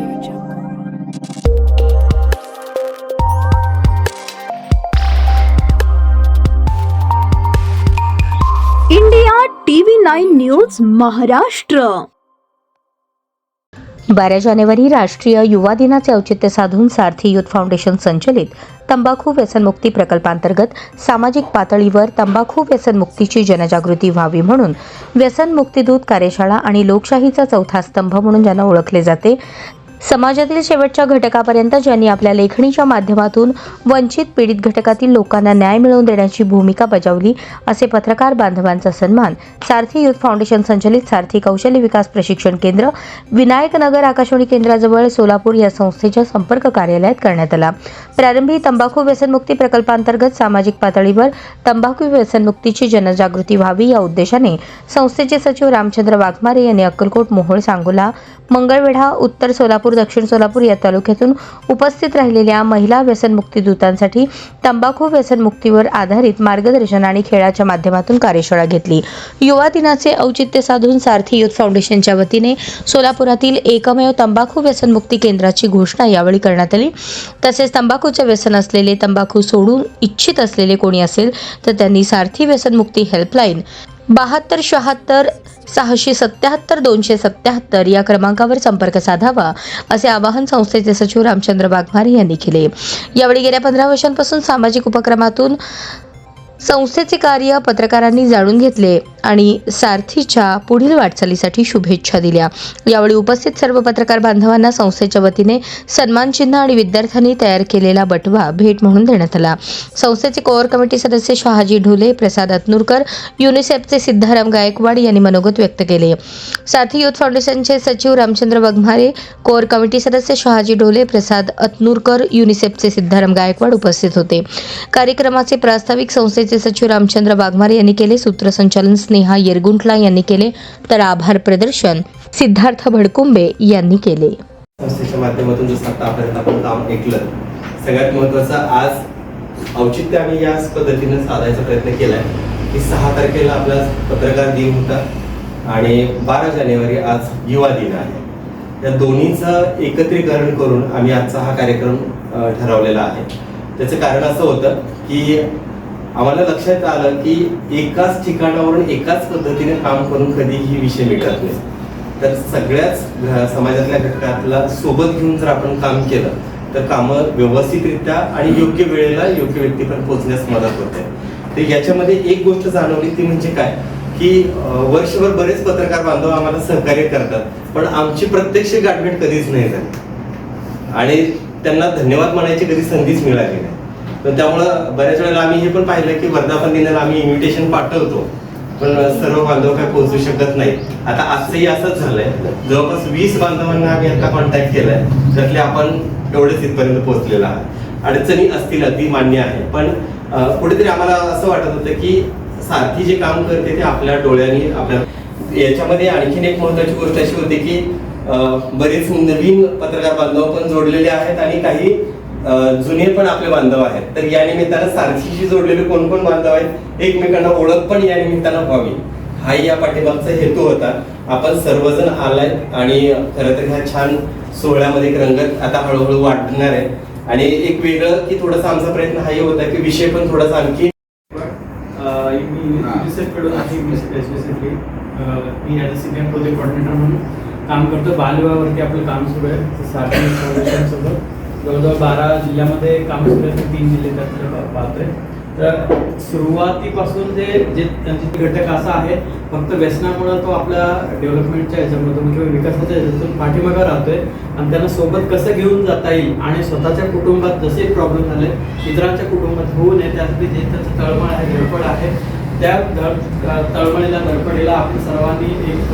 Audio Jungle. India TV nine news Maharashtra बारा जानेवारी राष्ट्रीय युवा दिनाचे औचित्य साधून सारथी युथ फाउंडेशन संचलित तंबाखू व्यसनमुक्ती प्रकल्पांतर्गत सामाजिक पातळीवर तंबाखू व्यसनमुक्तीची जनजागृती व्हावी म्हणून व्यसनमुक्ती दूत कार्यशाळा आणि लोकशाहीचा चौथा स्तंभ म्हणून ज्यांना ओळखले जाते समाजातील शेवटच्या घटकापर्यंत ज्यांनी आपल्या लेखणीच्या माध्यमातून वंचित पीडित घटकातील लोकांना न्याय मिळवून देण्याची भूमिका बजावली असे पत्रकार बांधवांचा सन्मान. सारथी युथ फाउंडेशन संचलित सारथी कौशल्य विकास प्रशिक्षण केंद्र विनायक नगर आकाशवाणी केंद्राजवळ सोलापूर या संस्थेच्या संपर्क कार्यालयात करण्यात आला. प्रारंभी तंबाखू व्यसनमुक्ती प्रकल्पांतर्गत सामाजिक पातळीवर तंबाखू व्यसनमुक्तीची जनजागृती व्हावी या उद्देशाने संस्थेचे सचिव रामचंद्र वाघमारे यांनी अक्कलकोट मोहोळ सांगोला मंगळवेढा उत्तर सोलापूर दक्षिण सोलापूर या तालुक्यातून उपस्थित राहिलेल्या महिला व्यसनमुक्ती दूतांसाठी तंबाखू व्यसनमुक्तीवर आधारित मार्गदर्शन आणि खेळाच्या माध्यमातून कार्यशाळा घेतली. युवा दिनाचे औचित्य साधून सारथी युथ फाउंडेशनच्या वतीने सोलापुरातील एकमेव तंबाखू व्यसनमुक्ती केंद्राची घोषणा यावेळी करण्यात आली. तसेच तंबाखूचे व्यसन असलेले तंबाखू सोडून इच्छित असलेले कोणी असेल तर त्यांनी सारथी व्यसनमुक्ती हेल्पलाईन बहात्तर शहात्तर सहाशे सत्याहत्तर दोनशे सत्याहत्तर या क्रमांकावर संपर्क साधावा असे आवाहन संस्थेचे सचिव रामचंद्र वाघमारे यांनी केले. यावेळी गेल्या पंधरा वर्षांपासून सामाजिक उपक्रमातून संस्थेचे कार्य पत्रकारांनी जाणून घेतले. आणि सारथीच्या पुढील वाटचालीसाठी शुभेच्छा दिल्या. यावेळी उपस्थित सर्व पत्रकार बांधवांना संस्थेच्या वतीने सन्मानचिन्ह आणि विद्यार्थ्यांनी तयार केलेला बटवा भेट म्हणून देण्यात आला. संस्थेचे कोअर कमिटी सदस्य शहाजी ढोले प्रसाद अतनुरकर युनिसेफचे सिद्धाराम गायकवाड यांनी मनोगत व्यक्त केले. साथी युथ फाउंडेशनचे सचिव रामचंद्र वाघमारे कोअर कमिटी सदस्य शहाजी ढोले प्रसाद अतनुरकर युनिसेफचे सिद्धाराम गायकवाड उपस्थित होते. कार्यक्रमाचे प्रास्ताविक संस्थेचे सचिव रामचंद्र वाघमारे यांनी केले सूत्रसंचालन स्नेहा येरगुंटला यांनी केले तर आभार प्रदर्शन सिद्धार्थ भडकुंबे यांनी केले. संस्थेच्या माध्यमातून जसं आतापर्यंत आपण काम ऐकलं सगळ्यात महत्वाचं आज औचित्य आम्ही याच पद्धतीने साधायचा प्रयत्न केलाय की सहा तारखेला आपला पत्रकार दिन होता आणि बारा जानेवारी आज युवा दिन आहे. या दोन्हीचं एकत्रीकरण करून आम्ही आजचा हा कार्यक्रम ठरवलेला आहे. त्याचं कारण असं होतं की आम्हाला लक्षात आलं की एकाच ठिकाणावरून एकाच पद्धतीने काम करून कधीही विषय मिटत नाही. तर सगळ्याच समाजातल्या घटकातला सोबत घेऊन जर आपण काम केलं तर कामं व्यवस्थितरित्या आणि योग्य वेळेला योग्य व्यक्तीपर्यंत पोहोचण्यास मदत होते. तर याच्यामध्ये एक गोष्ट जाणवली ती म्हणजे काय? की वर्षभर बरेच पत्रकार बांधव आम्हाला सहकार्य करतात पण आमची प्रत्यक्ष गाठभेट कधीच नाही झाली. आणि त्यांना धन्यवाद म्हणायची कधी संधीच मिळाली नाही. तर त्यामुळं बऱ्याच वेळेला आम्ही हे पण पाहिलं की वर्धापन दिनाला आम्ही इन्व्हिटेशन पाठवतो. पण सर्व बांधव काय पोहोचू शकत नाही. आता आजचंही असंच झालंय. जवळपास वीस बांधवांना आम्ही आता कॉन्टॅक्ट केलाय. त्यातले आपण एवढेच इथपर्यंत पोहोचलेलो आहात. अडचणी असतील अगदी मान्य आहे. पण कुठेतरी आम्हाला असं वाटत होतं की सारखी जे काम करते ते आपल्या डोळ्यांनी आपल्या याच्यामध्ये आणखीन एक महत्वाची गोष्ट अशी होती की बरेच नवीन पत्रकार बांधव पण जोडलेले आहेत आणि काही जुने पण आपले बांधव आहेत. तर या निमित्तानं सारथीशी जोडलेले कोण कोण बांधव आहेत एकमेकांना ओळख पण या निमित्तानं व्हावी. हा या पाठीमागचा हेतू होता. आपण सर्वजण आलाय आणि खरं तर ह्या छान सोहळ्यामध्ये एक रंगत आता हळूहळू वाढणार आहे. आणि एक वेगळं की थोडासा आमचा प्रयत्न हाही होता की विषय पण थोडासा आणखी अह, मी युनिसेफकडून आहे as a senior project coordinator म्हणून काम करतो. बालविवाहावरती आपलं काम सुरू आहे. सोबत. जवळजवळ बारा जिल्ह्यामध्ये काम सुरू आहे तीन जिल्हे त्यातले पाहतोय. तर सुरुवातीपासून जे जे त्यांचे घटक असा आहे फक्त व्यसनामुळं तो आपल्या डेव्हलपमेंटच्या ह्याच्यामधून किंवा विकासाच्या ह्याच्यातून पाठीमागा राहतोय. आणि त्यांना सोबत कसं घेऊन जाता येईल आणि स्वतःच्या कुटुंबात जसे प्रॉब्लेम झाले इतरांच्या कुटुंबात होऊ नये त्यासाठी जे त्यांचं तळमळ आहे धडपड आहे त्या धड तळमळीला धडपडीला आपण सर्वांनी एक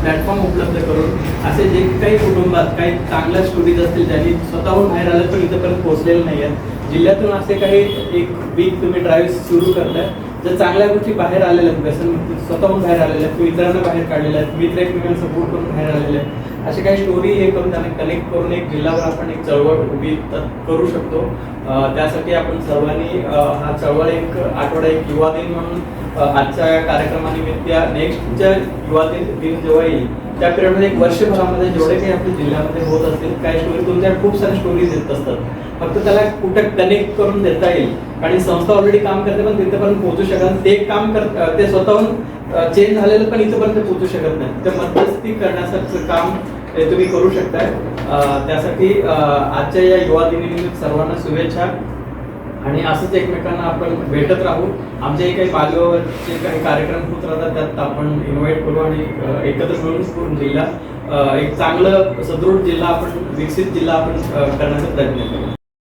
प्लॅटफॉर्म उपलब्ध करून असे जे काही कुटुंबात काही चांगल्या स्टोरीज असतील ज्यांनी स्वतःहून बाहेर आलं पण इथंपर्यंत पोहोचलेले नाही आहेत जिल्ह्यातून असे काही एक वीक तुम्ही ड्राईव्ह सुरू करताय. जर चांगल्या गोष्टी बाहेर आलेल्या आहेत व्यसन स्वतःहून बाहेर आलेल्या आहेत किंवा इतरांना बाहेर काढलेल्या आहेत मित्र एकमेकांना सपोर्ट करून बाहेर आलेले आहेत असे काही स्टोरी हे करून त्यांना कनेक्ट करून एक जिल्हावर आपण एक चळवळ उभी करू शकतो. त्यासाठी आपण सर्वांनी हा चळवळ एक आठवडा एक युवा दिन म्हणून आजच्या कार्यक्रमानिमित्त नेक्स्टच्या युवा दिन दिन जेव्हा येईल त्या पिरियडमध्ये एक वर्षभरामध्ये जेवढे काही आपल्या जिल्ह्यामध्ये होत असतील काही स्टोरी तुमच्या खूप साऱ्या स्टोरीज येत असतात. फक्त त्याला कुठे कनेक्ट करून देता येईल. आणि संस्था ऑलरेडी काम करते पण तिथेपर्यंत पोहोचू शकत ते काम कर ते स्वतःहून चेंज झालेलं पण इथपर्यंत पोहोचू शकत नाही. तर मध्यस्थी करण्यासारखं काम हे तुम्ही करू शकताय. त्यासाठी आजच्या या युवा दिनी सर्वांना शुभेच्छा. आणि असंच एकमेकांना आपण भेटत राहू. आमचे काही बालविवाहाचे काही कार्यक्रम होत राहतात त्यात आपण इन्व्हाइट करू आणि एकत्र मिळून पूर्ण जिल्हा एक चांगलं सदृढ जिल्हा आपण विकसित जिल्हा आपण करण्याचा प्रयत्न करू.